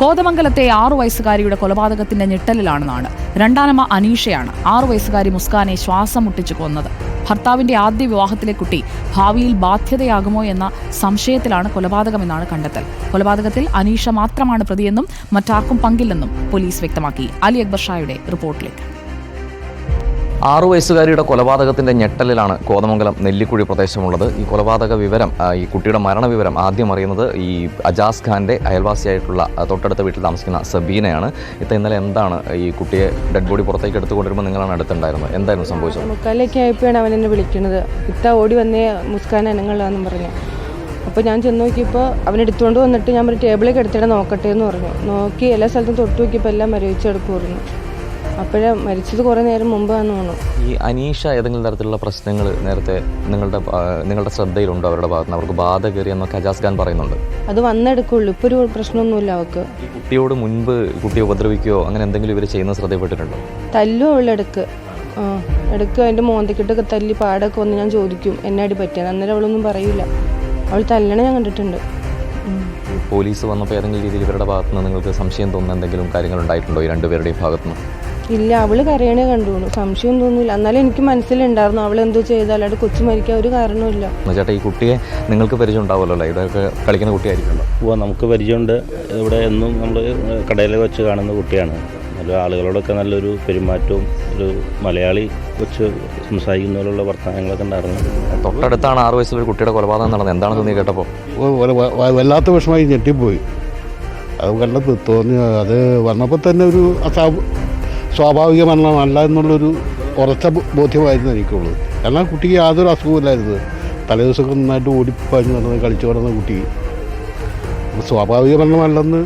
കോതമംഗലത്തെ ആറു വയസ്സുകാരിയുടെ കൊലപാതകത്തിന്റെ ഞെട്ടലിലാണ് നാട് രണ്ടാനമ്മ അനീഷയാണ് ആറു വയസ്സുകാരി മുസ്കാനെ ശ്വാസം മുട്ടിച്ചു കൊന്നത്. ഭർത്താവിന്റെ ആദ്യ വിവാഹത്തിലെ കുട്ടി ഭാവിയിൽ ബാധ്യതയാകുമോ എന്ന സംശയത്തിലാണ് കൊലപാതകമെന്നാണ് കണ്ടെത്തൽ. കൊലപാതകത്തിൽ അനീഷ മാത്രമാണ് പ്രതിയെന്നും മറ്റാർക്കും പങ്കില്ലെന്നും പോലീസ് വ്യക്തമാക്കി. അലി അക്ബർ ഷായുടെ റിപ്പോർട്ടിലേക്ക്. ആറു വയസ്സുകാരിയുടെ കൊലപാതകത്തിന്റെ ഞെട്ടലിലാണ് കോതമംഗലം നെല്ലിക്കുഴി പ്രദേശമുള്ളത്. ഈ കൊലപാതക വിവരം ഈ കുട്ടിയുടെ മരണവിവരം ആദ്യം അറിയുന്നത് ഈ അജാസ് ഖാന്റെ അയൽവാസിയായിട്ടുള്ള തൊട്ടടുത്ത വീട്ടിൽ താമസിക്കുന്ന സബീനയാണ്. ഇത്ത ഇന്നലെ എന്താണ് ഈ കുട്ടിയെ ഡെഡ് ബോഡി പുറത്തേക്ക് എടുത്തുകൊണ്ടിരുമ്പോൾ നിങ്ങളാണ് അടുത്തുണ്ടായിരുന്നത്? എന്തായിരുന്നു സംഭവിച്ചത്? മുക്കാലൊക്കെ ആയപ്പോഴാണ് അവൻ എന്നെ വിളിക്കുന്നത്. ഇത്ത ഓടി വന്നേ മുസ്കാൻ അനങ്ങളാന്നും പറഞ്ഞു. അപ്പോൾ ഞാൻ ചെന്ന് നോക്കിയപ്പോൾ അവൻ എടുത്തുകൊണ്ട് വന്നിട്ട് ഞാൻ ഒരു ടേബിളിൽ നോക്കട്ടെ എന്ന് പറഞ്ഞു. നോക്കി എല്ലാ സ്ഥലത്തും തൊട്ട് നോക്കിയപ്പോൾ എല്ലാം മരവിച്ചെടുക്കുമായിരുന്നു അപ്പോഴേ മരിച്ചത് കുറേ നേരം മുമ്പാന്ന് തോന്നുന്നു. ഈ അനീഷ ഏതെങ്കിലും തരത്തിലുള്ള പ്രശ്നങ്ങൾ നേരത്തെ നിങ്ങളുടെ നിങ്ങളുടെ ശ്രദ്ധയിലുണ്ടോ അവരുടെ ഭാഗത്ത് നിന്ന്? അവർക്ക് ബാധ കയറി എന്നൊക്കെ അജാസ് ഖാൻ പറയുന്നുണ്ട്. അത് വന്നെടുക്കുള്ളൂ. ഇപ്പോൾ ഒരു പ്രശ്നമൊന്നുമില്ല അവർക്ക്. ഈ കുട്ടിയോട് മുൻപ് കുട്ടിയെ ഉപദ്രവിക്കുകയോ അങ്ങനെ എന്തെങ്കിലും ഇവർ ചെയ്യുന്ന ശ്രദ്ധപ്പെട്ടിട്ടുണ്ടോ തല്ലോ അവളെടുക്ക് എടുക്ക് അതിന്റെ മോന്തക്കിട്ടൊക്കെ തല്ലി പാടൊക്കെ വന്ന് ഞാൻ ചോദിക്കും എന്നെ അടി പറ്റിയത്? അന്നേരം അവളൊന്നും പറയില്ല അവൾ തല്ലണ ഞാൻ കണ്ടിട്ടുണ്ട്. പോലീസ് വന്നപ്പോൾ ഏതെങ്കിലും രീതിയിൽ ഇവരുടെ ഭാഗത്തുനിന്ന് നിങ്ങൾക്ക് സംശയം തോന്നുന്ന എന്തെങ്കിലും കാര്യങ്ങൾ ഉണ്ടായിട്ടുണ്ടോ ഈ രണ്ടുപേരുടെയും ഭാഗത്ത് നിന്ന്? ഇല്ല അവൾ കരയണേ കണ്ടുള്ളൂ. സംശയം തോന്നില്ല എന്നാലും എനിക്ക് മനസ്സിലുണ്ടായിരുന്നു അവൾ എന്തോ ചെയ്താൽ അല്ലാണ്ട് കൊച്ചു മരിക്കാൻ ഒരു കാരണമില്ല ചേട്ടാ ഈ കുട്ടിയെ നിങ്ങൾക്ക് പരിചയം ഉണ്ടാവുമല്ലോ അല്ലേ? ഇവിടെയൊക്കെ കളിക്കുന്ന കുട്ടിയായിരിക്കുമല്ലോ. ഓ നമുക്ക് പരിചയമുണ്ട്. ഇവിടെ എന്നും നമ്മൾ കടയിൽ വെച്ച് കാണുന്ന കുട്ടിയാണ്. നല്ല ആളുകളോടൊക്കെ നല്ലൊരു പെരുമാറ്റവും ഒരു മലയാളി വെച്ച് സംസാരിക്കുന്ന പോലുള്ള വർത്തമാനങ്ങളൊക്കെ ഉണ്ടായിരുന്നു. തൊട്ടടുത്താണ് ആറ് വയസ്സുള്ള ഒരു കുട്ടിയുടെ കൊലപാതകം നടന്നത്. എന്താണെന്ന് നീ കേട്ടപ്പോൾ വല്ലാത്ത വിഷമായി ഞെട്ടിപ്പോയി. അത് കണ്ടത് തോന്നി അത് വന്നപ്പോൾ തന്നെ ഒരു അസാ സ്വാഭാവിക മരണമല്ല എന്നുള്ളൊരു ഉറച്ച ബോധ്യമായിരുന്നു എനിക്കുള്ളത്. കാരണം കുട്ടിക്ക് യാതൊരു അസുഖമില്ലായിരുന്നു തലേദിവസമൊക്കെ നന്നായിട്ട് ഓടിപ്പാഞ്ഞ് നടന്ന് കളിച്ചു നടന്ന കുട്ടി. സ്വാഭാവിക മരണമല്ലെന്ന്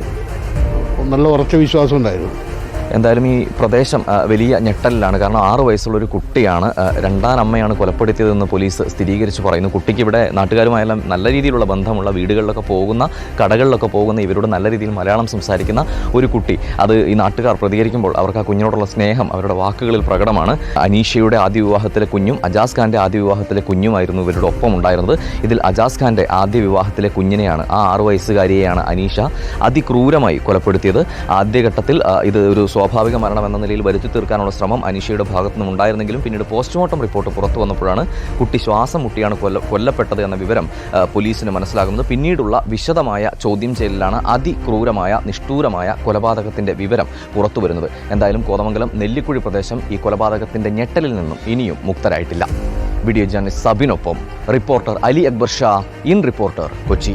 നല്ല ഉറച്ച വിശ്വാസം ഉണ്ടായിരുന്നു. എന്തായാലും ഈ പ്രദേശം വലിയ ഞെട്ടലിലാണ്. കാരണം ആറു വയസ്സുള്ള ഒരു കുട്ടിയാണ് രണ്ടാം അമ്മയാണ് കൊലപ്പെടുത്തിയതെന്ന് പോലീസ് സ്ഥിരീകരിച്ച് പറയുന്നു. കുട്ടിക്ക് ഇവിടെ നാട്ടുകാരുമായെല്ലാം നല്ല രീതിയിലുള്ള ബന്ധമുള്ള വീടുകളിലൊക്കെ പോകുന്ന കടകളിലൊക്കെ പോകുന്ന ഇവരോട് നല്ല രീതിയിൽ മലയാളം സംസാരിക്കുന്ന ഒരു കുട്ടി. അത് ഈ നാട്ടുകാർ പ്രതികരിക്കുമ്പോൾ അവർക്ക് ആ കുഞ്ഞിനോടുള്ള സ്നേഹം അവരുടെ വാക്കുകളിൽ പ്രകടമാണ്. അനീഷയുടെ ആദ്യ വിവാഹത്തിലെ കുഞ്ഞും അജാസ് ഖാന്റെ ആദ്യ വിവാഹത്തിലെ കുഞ്ഞുമായിരുന്നു ഇവരുടെ ഒപ്പം ഉണ്ടായിരുന്നത്. ഇതിൽ അജാസ് ഖാന്റെ ആദ്യ വിവാഹത്തിലെ കുഞ്ഞിനെയാണ് ആ ആറു വയസ്സുകാരിയെയാണ് അനീഷ അതിക്രൂരമായി കൊലപ്പെടുത്തിയത്. ആദ്യഘട്ടത്തിൽ ഇത് ഒരു സ്വാഭാവിക മരണം എന്ന നിലയിൽ വരുത്തി തീർക്കാനുള്ള ശ്രമം അനീഷയുടെ ഭാഗത്തു നിന്നും ഉണ്ടായിരുന്നെങ്കിലും പിന്നീട് പോസ്റ്റ്മോർട്ടം റിപ്പോർട്ട് പുറത്തു വന്നപ്പോഴാണ് കുട്ടി ശ്വാസം മുട്ടിയാണ് കൊല്ല കൊല്ലപ്പെട്ടത് എന്ന വിവരം പോലീസിന് മനസ്സിലാകുന്നത്. പിന്നീടുള്ള വിശദമായ ചോദ്യം ചെയ്യലിലാണ് അതിക്രൂരമായ നിഷ്ഠൂരമായ കൊലപാതകത്തിന്റെ വിവരം പുറത്തു വരുന്നത്. എന്തായാലും കോതമംഗലം നെല്ലിക്കുഴി പ്രദേശം ഈ കൊലപാതകത്തിന്റെ ഞെട്ടലിൽ നിന്നും ഇനിയും മുക്തരായിട്ടില്ല. Video journalist സബിനൊപ്പം reporter Ali Akbar Shah in reporter Kochi.